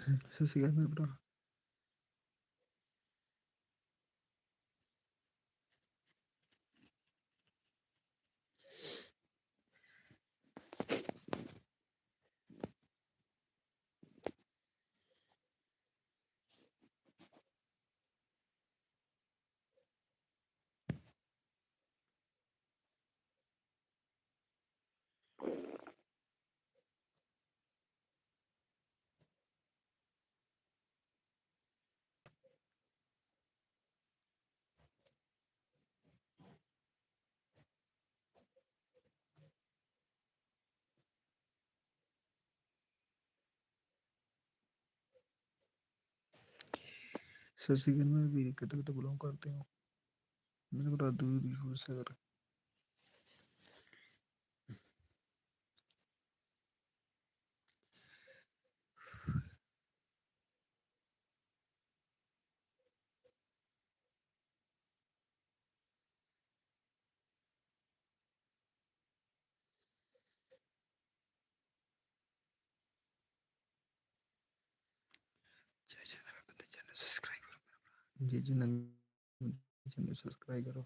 ਸਤਿ ਸ਼੍ਰੀ ਅਕਾਲ ਮੇਰੇ ਭਰਾ ਸਤਿ ਸ਼੍ਰੀ ਅਕਾਲ ਮੇਰੇ ਵੀਰ ਕਿੱਥੇ ਕਿੱਥੇ ਬਿਲੋਂਗ ਕਰਦੇ ਹੋ। ਮੇਰੇ ਭਰਾ ਦੂਰ ਦੀ ਫੂਡ ਸਰ जय ਜੇ ਜੀ ਨਵੀਂ ਚੈਨਲ ਸਬਸਕ੍ਰਾਈਬ ਕਰੋ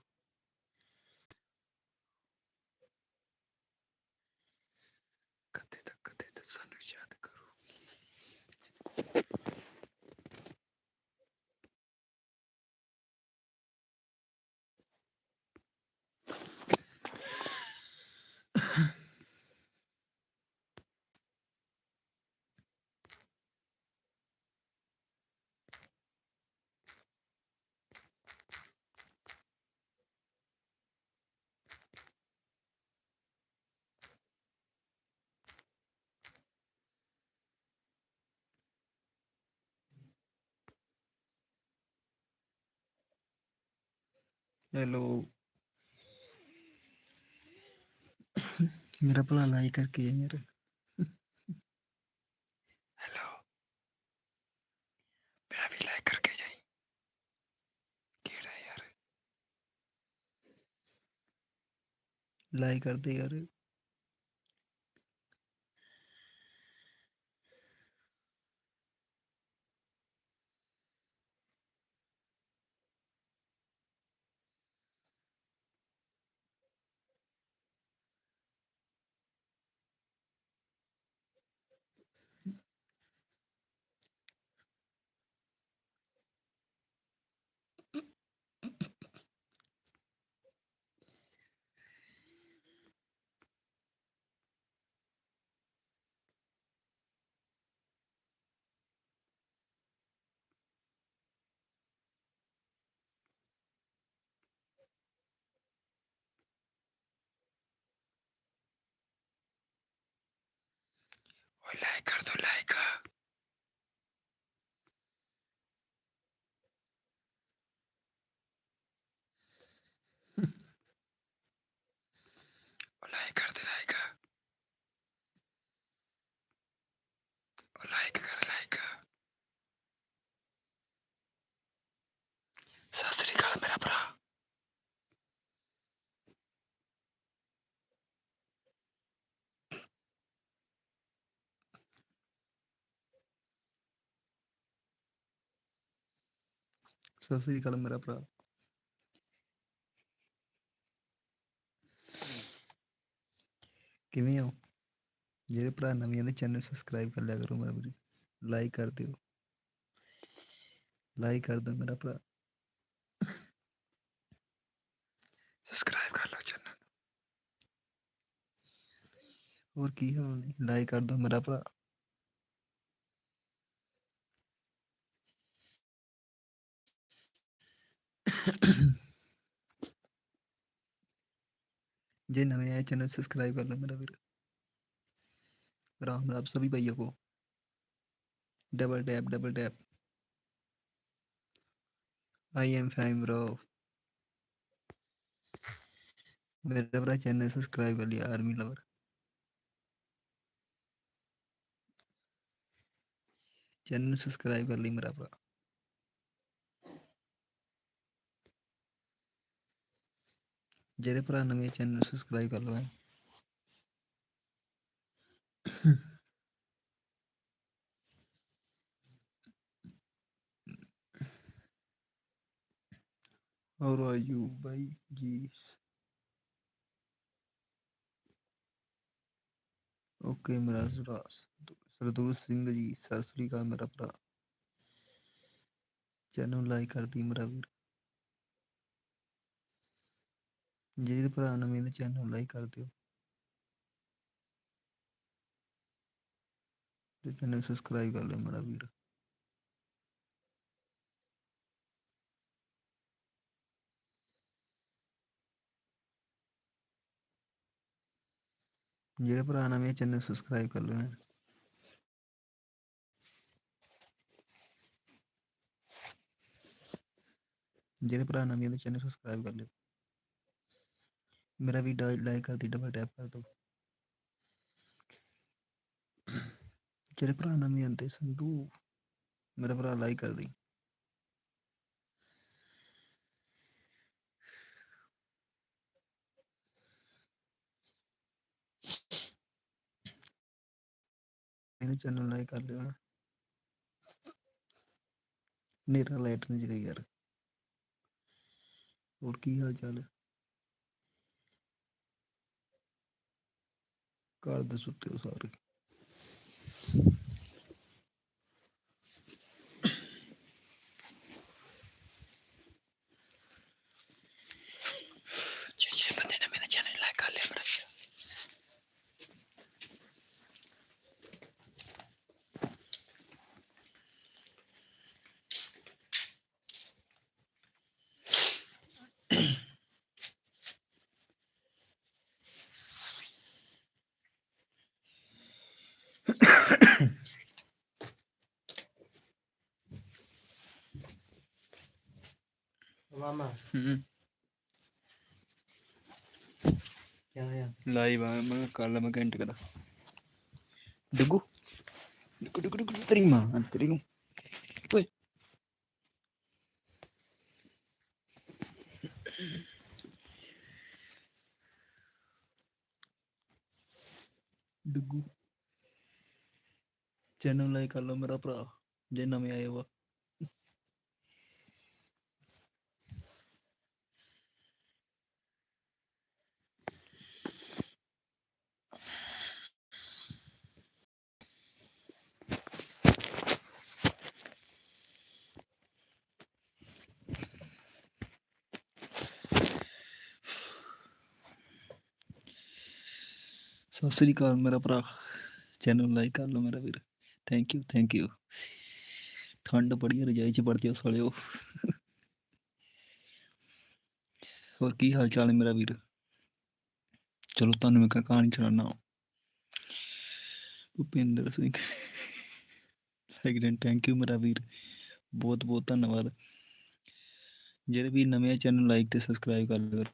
ਹੈਲੋ ਮੇਰਾ ਭਲਾ ਲਾਈ ਕਰਕੇ ਯਾਰ। ਹੈਲੋ ਮੇਰਾ ਵੀ ਲਾਈ ਕਰਕੇ ਜਾਈ। ਕਿਹੜਾ ਯਾਰ? ਲਾਈ ਕਰਦੇ ਯਾਰ। ਕੋਈ ਲਾਈਕ ਕਰ ਦੋ ਲਾਈਕ ਉਹ ਲਾਈਕ ਕਰ ਦੇ ਲਾਈਕ ਉਹ ਲਾਈਕ ਕਰ ਲਾਈਕ ਸਤਿ ਸ੍ਰੀ ਅਕਾਲ ਮੇਰਾ ਭਰਾ ਸਤਿ ਸ੍ਰੀ ਅਕਾਲ ਮੇਰਾ ਭਰਾ। ਕਿਵੇਂ ਹੋ? ਜਿਹੜੇ ਭਰਾ ਨਵੇਂ ਆਉਂਦੇ ਚੈਨਲ ਸਬਸਕ੍ਰਾਈਬ ਕਰ ਲਿਆ ਕਰੋ ਮੇਰਾ ਵੀਰ। ਲਾਈਕ ਕਰ ਦਿਓ। ਲਾਈਕ ਕਰ ਦਿਓ ਮੇਰਾ ਭਰਾ। ਸਬਸਕ੍ਰਾਈਬ ਕਰ ਲਓ ਚੈਨਲ ਹੋਰ ਕੀ ਹਾਲ ਨੇ? ਲਾਈਕ ਕਰ ਦਿਓ ਮੇਰਾ ਭਰਾ। जे नए आए चैनल सब्सक्राइब कर लो मेरा फिर। राम राम, सभी भाइयों को। Double tap double tap I am fine bro मेरा भरा चैनल सब्सक्राइब कर लिया आर्मी लवर चैनल सब्सक्राइब कर ली मेरा जेरे भरा नवे चैनल सब्सक्राइब कर लो है और are भाई by ओके, मेरा सरदूर सिंह जी, सत श्रीकाल मेरा भरा। चैनल लाइक कर दी मेरा वीर। ਵੀਰ ਜਿਹੜੇ ਭਰਾ ਨਵੇਂ ਨੇ ਚੈਨਲ ਲਾਈਕ ਕਰ ਦਿਓ ਤੇ ਚੈਨਲ ਸਬਸਕ੍ਰਾਈਬ ਕਰ ਲਿਓ ਮੇਰਾ ਵੀਰ। ਜਿਹੜੇ ਭਰਾ ਨਵੇਂ ਚੈਨਲ ਸਬਸਕ੍ਰਾਈਬ ਕਰ ਲਿਓ ਜਿਹੜੇ ਭਰਾ ਨਵੇਂ ਨੇ ਚੈਨਲ ਸਬਸਕ੍ਰਾਈਬ ਕਰ ਲਿਓ। ਮੇਰਾ ਵੀ ਲਾਈਕ ਕਰ ਦੀ ਡਬਲ ਟੈਪ ਕਰ ਦਿਓ ਜਿਹੜੇ ਭਰਾ ਨਵੇਂ ਆਂਦੇ ਸੰਧੂ ਮੇਰਾ ਭਰਾ ਲਾਈਕ ਕਰ ਦੀ ਮੇਰੇ ਚੈਨਲ ਲਾਈਕ ਕਰ ਲਿਓ ਨੇਰਾ ਲਾਈਟ ਨਹੀਂ ਜਗਈ ਯਾਰ। ਹੋਰ ਕੀ ਹਾਲ ਚਾਲ? ਹੈ ਘਰ ਦੇ ਸੁੱਤੇ ਹੋ ਸਾਰੇ। ਮਾਮਾ ਹੂੰ ਕੀ ਹੋਇਆ ਲਾਈਵ ਆ ਮੈਂ ਕੱਲ ਮੈਂ ਘੰਟੇ ਕਰਾ ਡੁੱਗੂ ਡੁੱਗੂ ਡੁੱਗੂ ਡੁੱਗੂ ਤੇਰੀ ਮਾਂ ਤੇਰੀ ਨੂੰ ਓਏ ਡੁੱਗੂ ਚੈਨਲ ਲਾਈਕ ਕਰ ਲਓ ਮੇਰਾ ਭਰਾ ਜੇ ਸਤਿ ਸ੍ਰੀ ਅਕਾਲ ਮੇਰਾ ਭਰਾ। ਚੈਨਲ ਲਾਈਕ ਕਰ ਲਓ ਮੇਰਾ ਵੀਰ। ਥੈਂਕ ਯੂ ਥੈਂਕ ਯੂ ਠੰਡ ਬੜੀ ਹੈ ਰਜਾਈ ਚ ਵੜ ਜਾਓ ਸਾਲਿਓ। ਹੋਰ ਕੀ ਹਾਲ ਚਾਲ ਹੈ ਮੇਰਾ ਵੀਰ? ਚਲੋ ਤੁਹਾਨੂੰ ਮੈਂ ਇੱਕ ਕਹਾਣੀ ਸੁਣਾਉਣਾ Bhupinder Singh. Second thank you ਮੇਰਾ ਵੀਰ। ਬਹੁਤ ਬਹੁਤ ਧੰਨਵਾਦ। ਜਿਹੜੇ ਵੀ ਨਵੇਂ ਚੈਨਲ ਲਾਈਕ ਤੇ ਸਬਸਕ੍ਰਾਈਬ ਕਰ ਲਓ।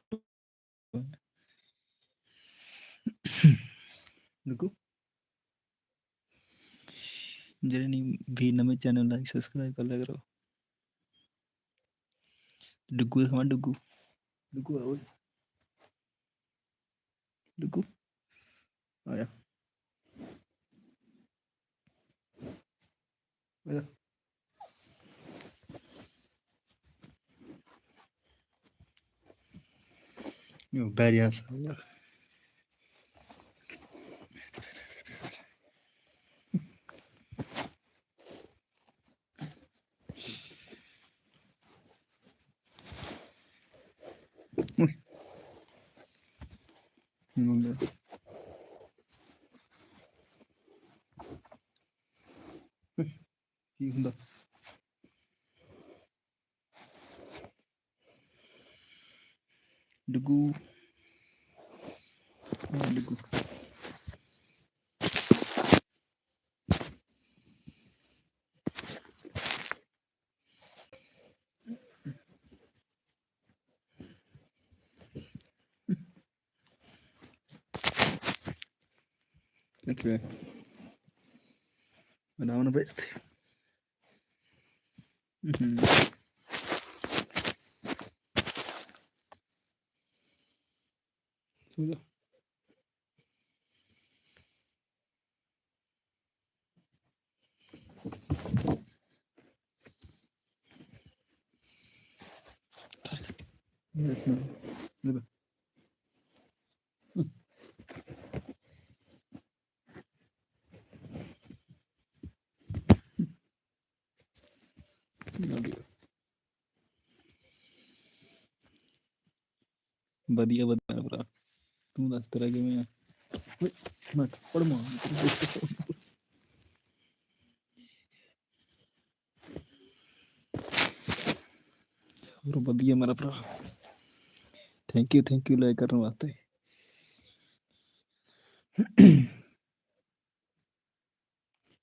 ਰੁਕੋ। ਜਿਹੜੇ ਨਹੀਂ ਵੀ ਨਵੇਂ ਚੈਨਲ ਲਾਈਕ ਸਬਸਕ੍ਰਾਈਬ ਕਰ ਲਿਆ ਕਰੋ। ਡੁੱਗੂ ਦਿਖਾਵਾਂ ਡੁੱਗੂ। ਡੁੱਗੂ ਆ ਓਏ। ਡੁੱਗੂ। ਆਇਆ ਆਇਆ Yo, なん。だ Okay. But I want a bit. Mm-hmm. So, ਵਧੀਆ ਵਧੀਆ ਭਰਾ। ਤੂੰ ਦੱਸ ਤੇਰਾ ਕਿਵੇਂ ਆ? ਮੈਂ ਥੱਪੜ ਮਾਰ ਹੋਰ ਵਧੀਆ ਮੇਰਾ ਭਰਾ। Thank you thank you like ਕਰਨ ਵਾਸਤੇ।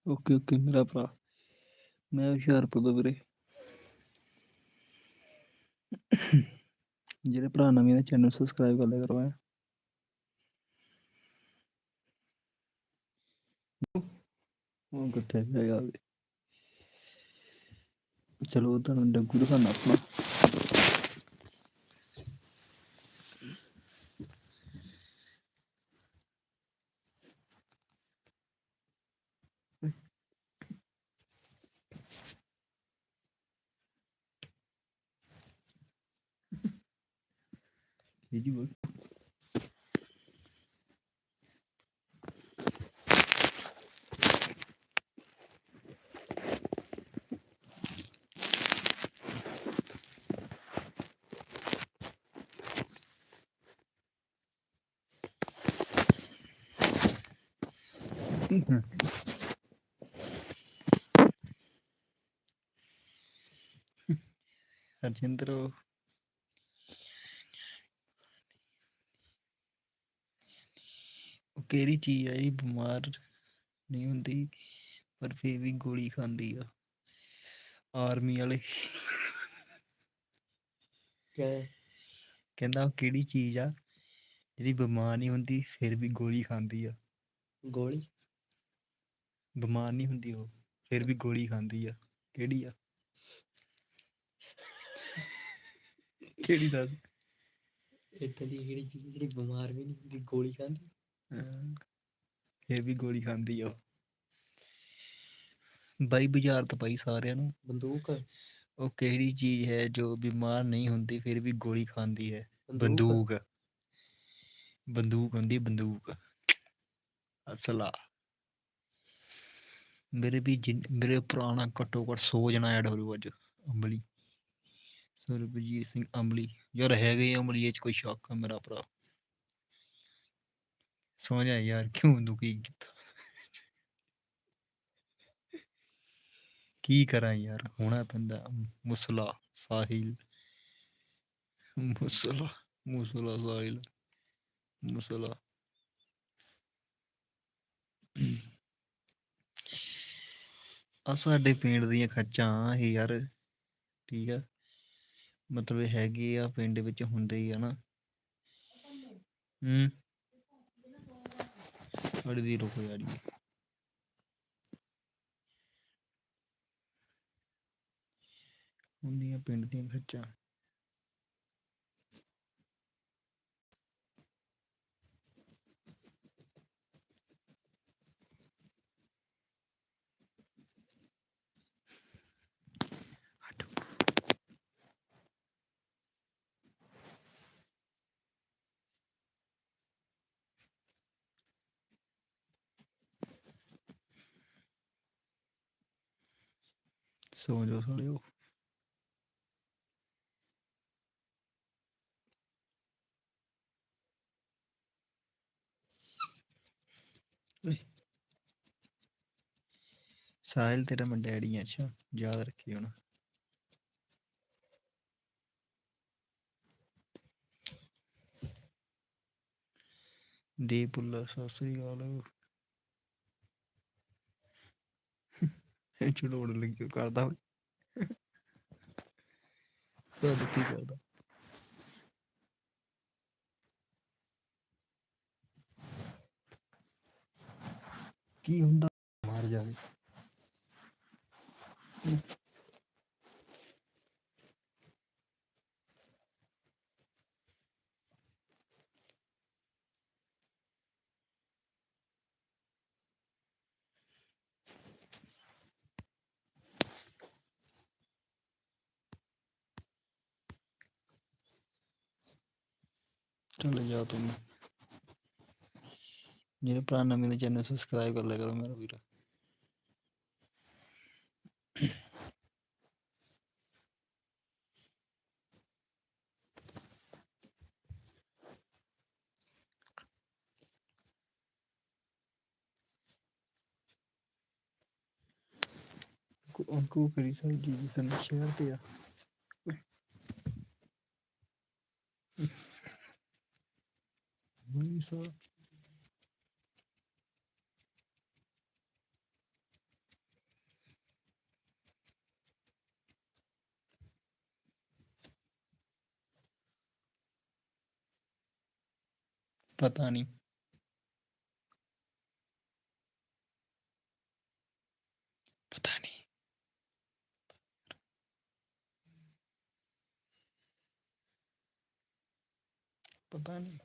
ਓਕੇ ਓਕੇ ਮੇਰਾ ਭਰਾ। ਮੈਂ ਹੁਸ਼ਿਆਰਪੁਰ ਦਾ ਵੀਰੇ। ਜਿਹੜੇ ਭਰਾ ਨਵੇਂ ਨੇ ਚੈਨਲ ਸਬਸਕ੍ਰਾਈਬ ਕਰ ਲਿਆ ਕਰੋ ਐਂ। ਉਹ ਕਿੱਥੇ ਗਿਆ ਯਾਰ ਚਲੋ, ਤੁਹਾਨੂੰ ਡੱਗੂ ਦਿਖਾਣਾ ਆਪਣਾ ਇਹ ਜੀ ਬੋਲ। ਹਰਜਿੰਦਰ ਕਿਹੜੀ ਚੀਜ਼ ਆ ਜਿਹੜੀ ਬਿਮਾਰ ਨਹੀਂ ਹੁੰਦੀ ਪਰ ਫੇਰ ਵੀ ਗੋਲੀ ਖਾਂਦੀ ਆ। ਆਰਮੀ ਵਾਲੇ। ਕਹੇ ਕਹਿੰਦਾ ਉਹ ਕਿਹੜੀ ਚੀਜ਼ ਆ ਜਿਹੜੀ ਬਿਮਾਰ ਨਹੀਂ ਹੁੰਦੀ ਫਿਰ ਵੀ ਗੋਲੀ ਖਾਂਦੀ ਆ। ਗੋਲੀ? ਬਿਮਾਰ ਨਹੀਂ ਹੁੰਦੀ ਉਹ ਫਿਰ ਵੀ ਗੋਲੀ ਖਾਂਦੀ ਆ। ਕਿਹੜੀ ਆ? ਕਿਹੜੀ ਦੱਸ? ਇਦਾਂ ਦੀ ਕਿਹੜੀ ਚੀਜ਼ ਜਿਹੜੀ ਬਿਮਾਰ ਵੀ ਨਹੀਂ ਹੁੰਦੀ ਗੋਲੀ ਖਾਂਦੀ? ਇਹ ਵੀ ਗੋਲੀ ਖਾਂਦੀ ਆ ਬਾਈ ਬਾਜ਼ਾਰ ਤੋਂ ਪਾਈ ਸਾਰਿਆਂ ਨੂੰ। ਬੰਦੂਕ? ਉਹ ਕਿਹੜੀ ਚੀਜ਼ ਹੈ ਜੋ ਬਿਮਾਰ ਨਹੀਂ ਹੁੰਦੀ ਫਿਰ ਵੀ ਗੋਲੀ ਖਾਂਦੀ ਹੈ? ਬੰਦੂਕ? ਬੰਦੂਕ। ਹੁੰਦੀ ਬੰਦੂਕ। ਅਸਲਾ। ਮੇਰੇ ਵੀ ਮੇਰੇ ਪੁਰਾਣਾ ਘੱਟੋ ਘੱਟ 100 ਜਣਾ ਐਡ ਹੋ ਰਿਹਾ ਅੱਜ ਅੰਬਲੀ ਸਰਬਜੀਤ ਸਿੰਘ ਅੰਬਲੀ ਯਾਰ ਹੈਗੇ ਅੰਬਲੀ ਇਹ ਚ ਕੋਈ ਸ਼ੱਕ ਹੈ ਮੇਰਾ ਭਰਾ। ਸਮਝ ਆ ਯਾਰ ਕਿਉਂ ਦੁਖੀ ਕੀਤਾ ਕੀ ਕਰਾਂ ਯਾਰ ਹੋਣਾ ਪੈਂਦਾ ਮੁਸਲਾ ਸਾਹਿਲ ਮੁਸਲਾ ਮੁਸਲਾ ਸਾਹਿਲ ਮੁਸਲਾ ਆ ਸਾਡੇ ਪਿੰਡ ਦੀਆਂ ਖੱਚਾਂ ਇਹ ਯਾਰ ਠੀਕ ਆ ਮਤਲਬ ਹੈਗੇ ਆ ਪਿੰਡ ਵਿੱਚ ਹੁੰਦੇ ਹੀ ਆ ਨਾ ਹੂੰ ਥੋੜੀ ਦੇਰ ਰੁਕੋ ਯਾਰ ਹੁੰਦੀਆਂ ਪਿੰਡ ਦੀਆਂ ਖੱਚਾਂ। ਸੌ ਜਾਓ ਸਾਲਿਓ ਸਾਹਿਲ ਤੇਰਾ ਮੈਂ ਡੈਡੀ ਆ, ਅੱਛਾ, ਯਾਦ ਰੱਖੀ ਹੁਣ। ਦੇ ਪੁੱਲਾ ਸਤਿ ਸ੍ਰੀ ਅਕਾਲ ਇਹ ਚੜੋੜ ਲੱਗੀ ਕਰਦਾ ਓਏ ਕਦ ਕੀ ਕਰਦਾ ਕੀ ਹੁੰਦਾ? ਮਾਰ ਜਾਵੇ। ਚਲੋ ਜਾ ਤੈਨੂੰ ਮੇਰੇ ਭਰਾ ਨਵੇਂ ਦੇ ਚੈਨਲ ਸਬਸਕ੍ਰਾਈਬ ਕਰ ਲਿਆ ਕਰੋ ਮੇਰਾ ਵੀਰਾ। ਕੋ ਕਰੀ ਸਾਡੀ ਜੀ ਸਾਨੂੰ ਸ਼ੇਅਰ ਤੇ ਆ। Lisa. ਪਤਾ ਨਹੀਂ ਪਤਾ ਨਹੀਂ ਪਤਾ ਨਹੀਂ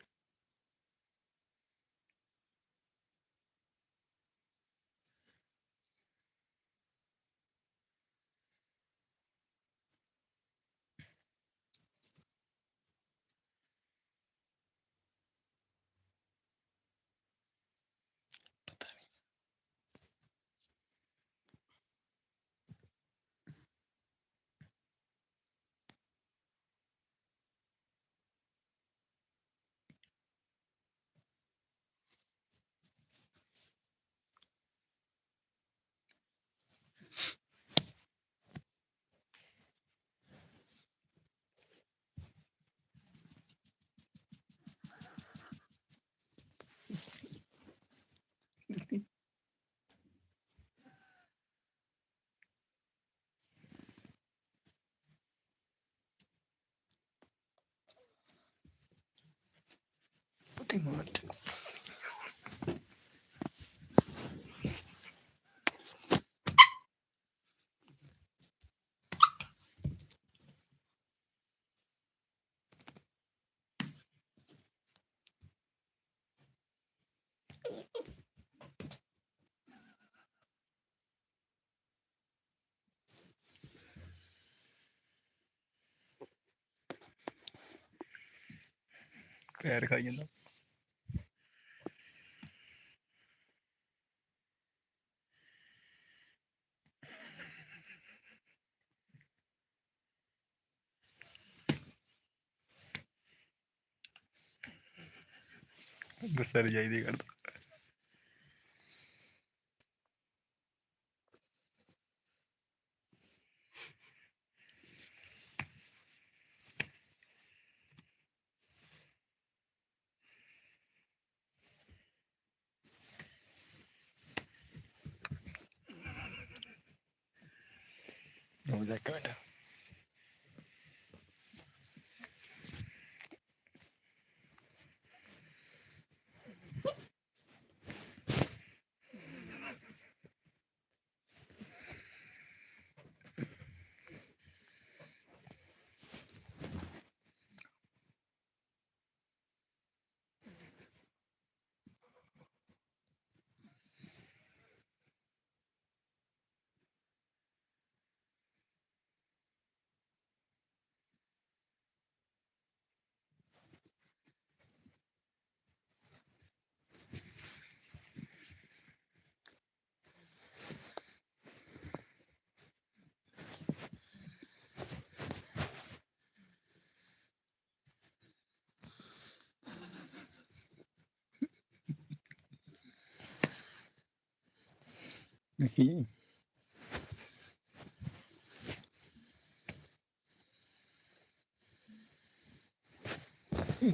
Değil artık? Verga yine. ਗੁੱਸਾ ਰਜਾਈ ਦੀ ਕਰਦਾ ਰੁਕ ਜਾ ਇੱਕ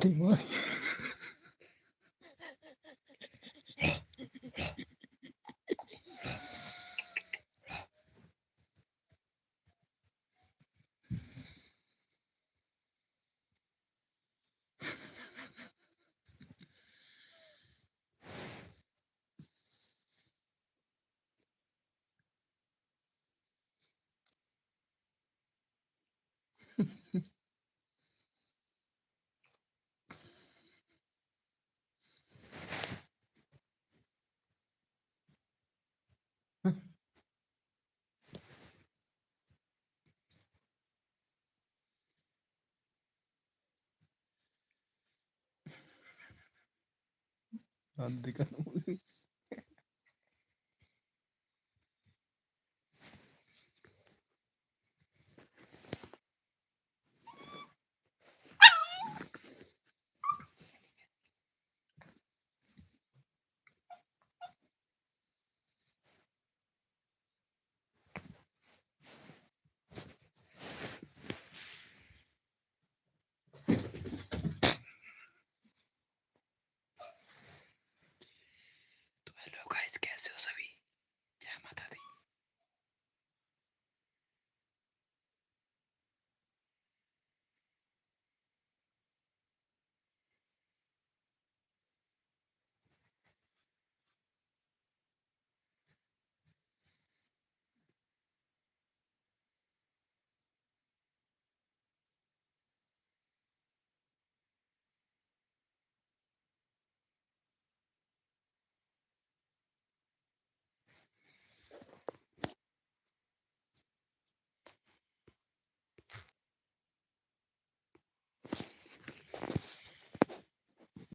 ਮਿੰਟ ਨਹੀਂ ਇਹਦੀ ਮਾਂ ਹੱਦ ਕਰ